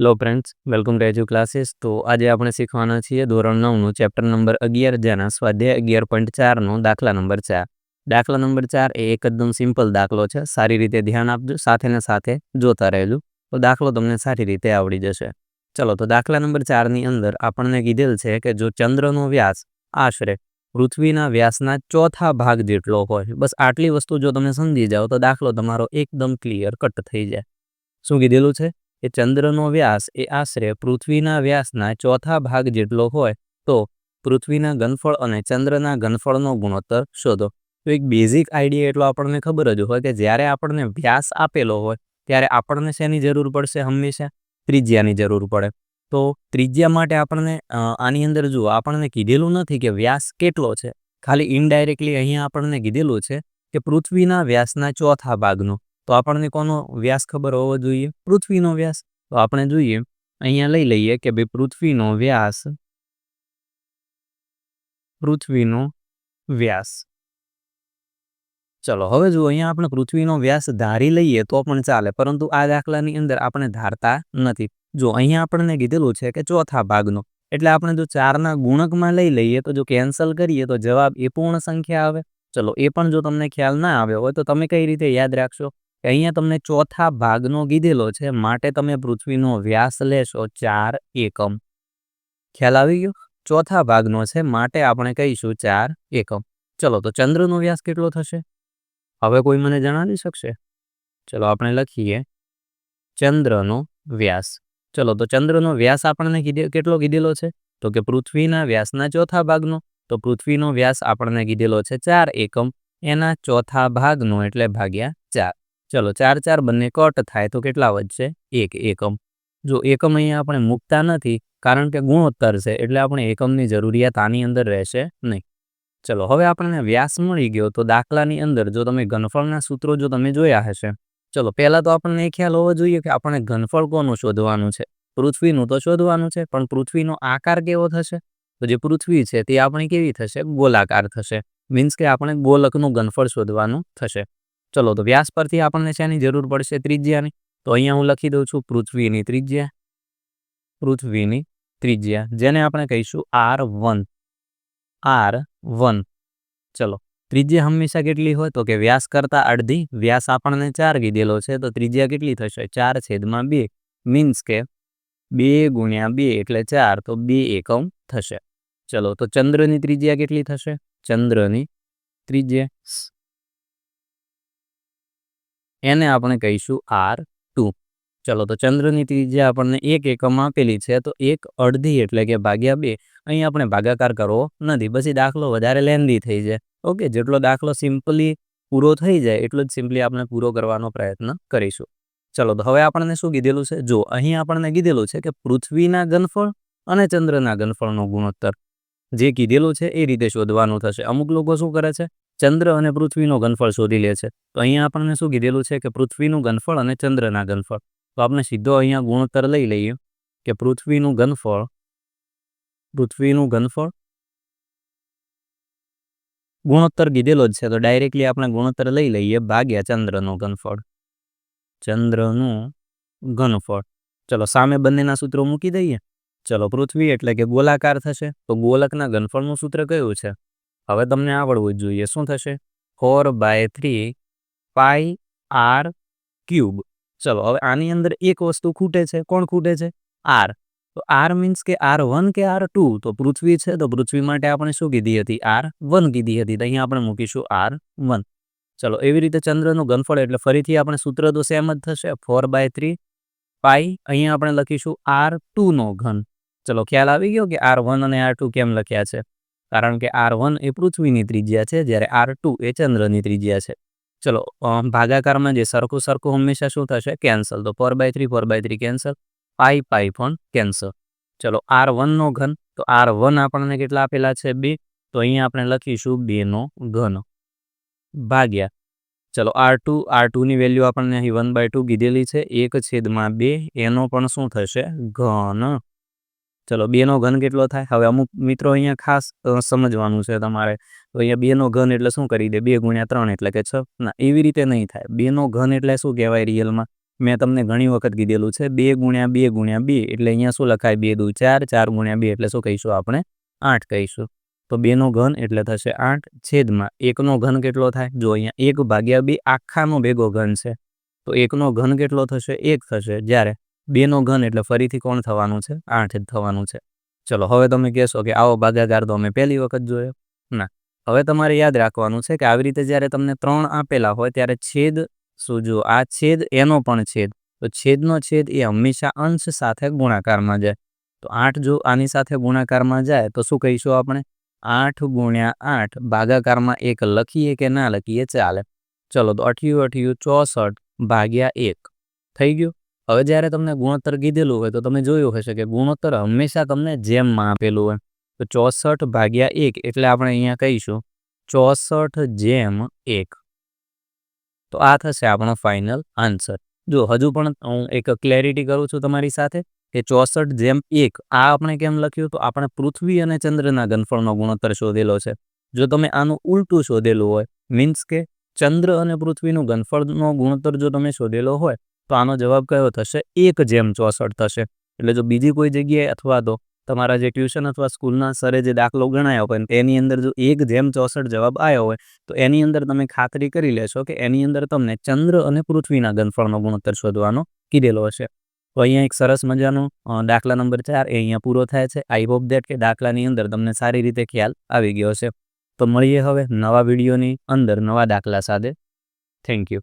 Hello friends welcome to Edu Classes તો આજે આપણે શીખવાના છીએ ધોરણ નવનું ચેપ્ટર નંબર અગિયાર, જેના સ્વાધ્યાય અગિયાર પોઈન્ટ ચારનો દાખલા નંબર ચાર. દાખલા નંબર ચાર એ એકદમ સિમ્પલ દાખલો છે. સારી રીતે ધ્યાન આપજો, સાથે ને સાથે જોતા રહેજો. તો દાખલો તમને સારી રીતે આવડી જશે. ચલો, તો દાખલા નંબર ચારની અંદર આપણને કીધેલ છે કે જો ચંદ્રનો વ્યાસ આશરે પૃથ્વીના વ્યાસના ચોથા ભાગ જેટલો હોય, બસ આટલી વસ્તુ જો તમે સમજી જાઓ તો દાખલો તમારો એકદમ ક્લિયર કટ થઈ જાય. શું કીધેલું છે? એ ચંદ્રનો વ્યાસ એ આશરે પૃથ્વીના વ્યાસના ચોથા ભાગ જેટલો હોય, તો પૃથ્વીના ઘનફળ અને ચંદ્રના ઘનફળનો ગુણોત્તર શોધો. તો એક બેઝિક આઈડિયા એટલો આપણને ખબર જ હોય કે જ્યારે આપણને વ્યાસ આપેલો હોય, ત્યારે આપણને શેની જરૂર પડશે હંમેશા? ત્રિજ્યાની જરૂર પડે. તો ત્રિજ્યા માટે આપણને આની અંદર જુઓ, આપણને કીધેલું નથી કે વ્યાસ કેટલો છે. ખાલી ઇનડાયરેક્ટલી અહીંયા આપણને કીધેલું છે કે પૃથ્વીના વ્યાસના ચોથા ભાગનો. તો આપણને કોનો વ્યાસ ખબર હોવો જોઈએ? પૃથ્વીનો વ્યાસ. તો આપણે જોઈએ, અહીંયા લઈ લઈએ કે ભાઈ પૃથ્વીનો વ્યાસ પૃથ્વીનો વ્યાસ. ચલો, હવે જો અહીંયા આપણે પૃથ્વીનો વ્યાસ ધારી લઈએ તો પણ ચાલે, પરંતુ આ દાખલાની અંદર આપણે ધારતા નથી. જો, અહીંયા આપણને કીધેલું છે કે ચોથા ભાગનો. એટલે આપણે જો ચારના ગુણકમાં લઈ લઈએ, તો જો કેન્સલ કરીએ, તો જવાબ એ પૂર્ણ સંખ્યા આવે. ચલો, એ પણ જો તમને ખ્યાલ ના આવ્યો હોય, તો તમે કઈ રીતે યાદ રાખશો? અહીંયા તમને ચોથા ભાગનો કીધેલો છે, માટે તમે પૃથ્વીનો વ્યાસ લેશો ચાર એકમ. ખ્યાલ આવી ગયો? ચોથા ભાગનો છે, માટે આપણે કહીશું ચાર એકમ. ચલો, તો ચંદ્રનો વ્યાસ કેટલો થશે? હવે કોઈ મને જણાવી શકશે? ચલો, આપણે લખીએ. ચંદ્રનો વ્યાસ. ચલો, તો ચંદ્રનો વ્યાસ આપણને કેટલો કીધેલો છે? તો કે પૃથ્વીના વ્યાસના ચોથા ભાગનો. તો પૃથ્વીનો વ્યાસ આપણને કીધેલો છે ચાર એકમ. એના ચોથા ભાગનો એટલે ભાગ્યા ચાર. ચલો ચાર ચાર બંને કટ થાય તો કેટલા વધશે? એક એકમ. જો એકમ અહીંયા આપણે મૂકતા નથી, કારણ કે ગુણોત્તર છે, એટલે આપણે એકમની જરૂરિયાત આની અંદર રહેશે નહીં. ચલો હવે આપણને વ્યાસ મળી ગયો તો દાખલાની અંદર જો તમે ઘનફળના સૂત્રો જો તમે જોયા હશે. ચલો પહેલાં તો આપણને એ ખ્યાલ હોવો જોઈએ કે આપણે ઘનફળ કોનું શોધવાનું છે? પૃથ્વીનું તો શોધવાનું છે, પણ પૃથ્વીનો આકાર કેવો થશે? તો જે પૃથ્વી છે તે આપણી કેવી થશે? ગોલાકાર થશે. મીન્સ કે આપણે ગોલકનું ઘનફળ શોધવાનું થશે. ચલો તો વ્યાસ પરથી આપણને શેની જરૂર પડશે? ત્રિજ્યાની. તો અહીંયા હું લખી દઉં છું પૃથ્વીની ત્રિજ્યા. પૃથ્વીની ત્રિજ્યા. જેને આપણે કહીશું આર વન. R one. ચલો. ત્રિજ્યા હંમેશા કેટલી હોય? તો કે વ્યાસ કરતાં અડધી. વ્યાસ આપણને ચાર કીધેલો છે. તો ત્રિજ્યા કેટલી થશે? ચાર છેદમાં બે. મીન્સ કે બે ગુણ્યા બે એટલે ચાર. તો બે એકમ થશે. ચલો તો ચંદ્રની ત્રિજ્યા કેટલી થશે? ચંદ્રની ત્રિજ્યા. એને આપણે કહીશું આર ટુ. ચલો, તો ચંદ્રની ત્રિજ્યા આપણને એક એકમ આપેલી છે, તો એક અડધી એટલે કે ભાગ્યા બે. અહીં આપણે ભાગાકાર કરવો નથી, પછી દાખલો વધારે લેન્ધી થઈ જાય. ઓકે, જેટલો દાખલો સિમ્પલી પૂરો થઈ જાય, એટલો જ સિમ્પલી આપણે પૂરો કરવાનો પ્રયત્ન કરીશું. ચલો, તો હવે આપણને શું કીધેલું છે? જો, અહીં આપણને કીધેલું છે કે પૃથ્વીના ઘનફળ અને ચંદ્રના ઘનફળનો ગુણોત્તર. જે કીધેલું છે એ રીતે શોધવાનું થશે. અમુક લોકો શું કરે છે? ચંદ્ર અને પૃથ્વીનો ઘનફળ શોધી લે છે. તો અહીંયા આપણને શું કીધેલું છે કે પૃથ્વીનું ઘનફળ અને ચંદ્રના ઘનફળ. તો આપણે સીધો અહીંયા ગુણોત્તર લઈ લઈએ કે પૃથ્વીનું ઘનફળ પૃથ્વીનું ઘનફળ. ગુણોત્તર કીધેલો જ છે, તો ડાયરેક્ટલી આપણે ગુણોત્તર લઈ લઈએ ભાગ્યા ચંદ્રનું ઘનફળ. ચંદ્રનું ઘનફળ. ચલો સામે બંનેના સૂત્રો મૂકી દઈએ. ચલો પૃથ્વી એટલે કે ગોલાકાર થશે. તો ગોલકના ઘનફળનું સૂત્ર કયું છે? હવે તમને આવડવું જોઈએ. શું થશે? Four by three pi R cube. ચલો, હવે આની અંદર એક વસ્તુ ખૂટે છે. કોણ ખૂટે છે? આર. તો આર મીન્સ કે આર વન કે આર ટુ? તો પૃથ્વી છે. તો પૃથ્વી માટે આપણે શું કીધી હતી? આર વન કીધી હતી. તો અહીંયા આપણે મૂકીશું આર વન. ચલો, એવી રીતે ચંદ્રનું ઘનફળ એટલે ફરીથી આપણે સૂત્ર તો સેમ જ થશે. ફોર બાય થ્રી પાઈ, અહીંયા આપણે લખીશું આર ટુનો ઘન. ચલો, ખ્યાલ આવી ગયો કે આર વન અને આર ટુ કેમ લખ્યા છે? કારણ કે આર વન એ પૃથ્વીની ત્રિજ્યા છે, જ્યારે આર ટુ એ ચંદ્રની ત્રિજ્યા છે. ચલો ભાગાકારમાં જે સરખું સરખું હંમેશા શું થશે? કેન્સલ. તો four by three four by three cancel. Pi pi પણ કેન્સલ. ચલો, આર વનનો ઘન. તો આર વન આપણને કેટલા આપેલા છે બે? તો અહીંયા આપણે લખીશું બેનો ઘન. ભાગ્યા. ચલો, આર ટુ, આર ટુની વેલ્યુ આપણને અહીં વન બાય ટુ કીધેલી છે. એક છેદમાં બે. એનો પણ શું થશે? ઘન. ચલો, બેનો ઘન કેટલો થાય? હવે અમુક મિત્રો અહીંયા ખાસ સમજવાનું છે તમારે. તો અહીંયા બેનો ઘન એટલે શું કરી દે? બે ગુણ્યા ત્રણ એટલે કે છ. ના, એવી રીતે નહીં થાય. બેનો ઘન એટલે શું કહેવાય રિયલમાં? મેં તમને ઘણી વખત કીધેલું છે, બે ગુણ્યા બે ગુણ્યા બે એટલે અહીંયા શું લખાય? બે દુ ચાર ચાર ગુણ્યા બે એટલે શું કહીશું આપણે? આઠ કહીશું. તો બેનો ઘન એટલે થશે આઠ છેદમાં એકનો ઘન કેટલો થાય? જો અહીંયા એક ભાગ્યા બે આખાનો ભેગો ઘન છે, તો એકનો ઘન કેટલો થશે? એક થશે. જ્યારે બેનો ઘન એટલે ફરીથી કોણ થવાનું છે? આઠ જ થવાનું છે. ચલો, હવે તમે કહેશો કે આવો ભાગાકાર તો અમે પહેલી વખત જોયો. ના. હવે તમારે યાદ રાખવાનું છે કે આવી રીતે જ્યારે તમને ત્રણ આપેલા હોય ત્યારે છેદ શું જુઓ આ છેદ એનો પણ છેદ. તો છેદનો છેદ એ હંમેશા અંશ સાથે ગુણાકારમાં જાય. તો આઠ જો આની સાથે ગુણાકારમાં જાય તો શું કહીશું આપણે? આઠ ગુણ્યા આઠ. ભાગાકારમાં એક લખીએ કે ના લખીએ? ચાલે. ચલો, તો અઠ્યું અઠ્યું ચોસઠ ભાગ્યા એક. થઈ ગયું? હવે જ્યારે તમને ગુણોત્તર કીધેલું હોય તો તમે જોયું હશે કે ગુણોત્તર હંમેશા તમને જેમમાં આપેલું હોય. તો ચોસઠ ભાગ્યા એક એટલે આપણે અહીંયા કહીશું ચોસઠ જેમ એક. તો આ થશે આપણો ફાઇનલ આન્સર જો હજુ પણ હું એક ક્લેરિટી કરું છું તમારી સાથે કે ચોસઠ જેમ એક, આ આપણે કેમ લખ્યું? તો આપણે પૃથ્વી અને ચંદ્રના ઘનફળનો ગુણોત્તર શોધેલો છે. જો તમે આનું ઉલટું શોધેલું હોય મીન્સ કે ચંદ્ર અને પૃથ્વીનું ઘનફળનો ગુણોત્તર જો તમે શોધેલો હોય તો આનો જવાબ કયો થશે? એક જેમ ચોસઠ થશે. એટલે જો બીજી કોઈ જગ્યાએ અથવા તો તમારા જે ટ્યુશન અથવા સ્કૂલના સરે જે દાખલો ગણાયો હોય, એની અંદર જો એક જેમ ચોસઠ જવાબ આવ્યો હોય, તો એની અંદર તમે ખાતરી કરી લેશો કે એની અંદર તમને ચંદ્ર અને પૃથ્વીના ઘનફળનો ગુણોત્તર શોધવાનો કીધેલો હશે. તો અહીંયા એક સરસ મજાનો દાખલા નંબર ચાર એ અહીંયા પૂરો થાય છે. આઈ હોપ દેટ કે દાખલાની અંદર તમને સારી રીતે ખ્યાલ આવી ગયો છે તો મળીએ હવે નવા વિડીયોની અંદર, નવા દાખલા સાથે. Thank you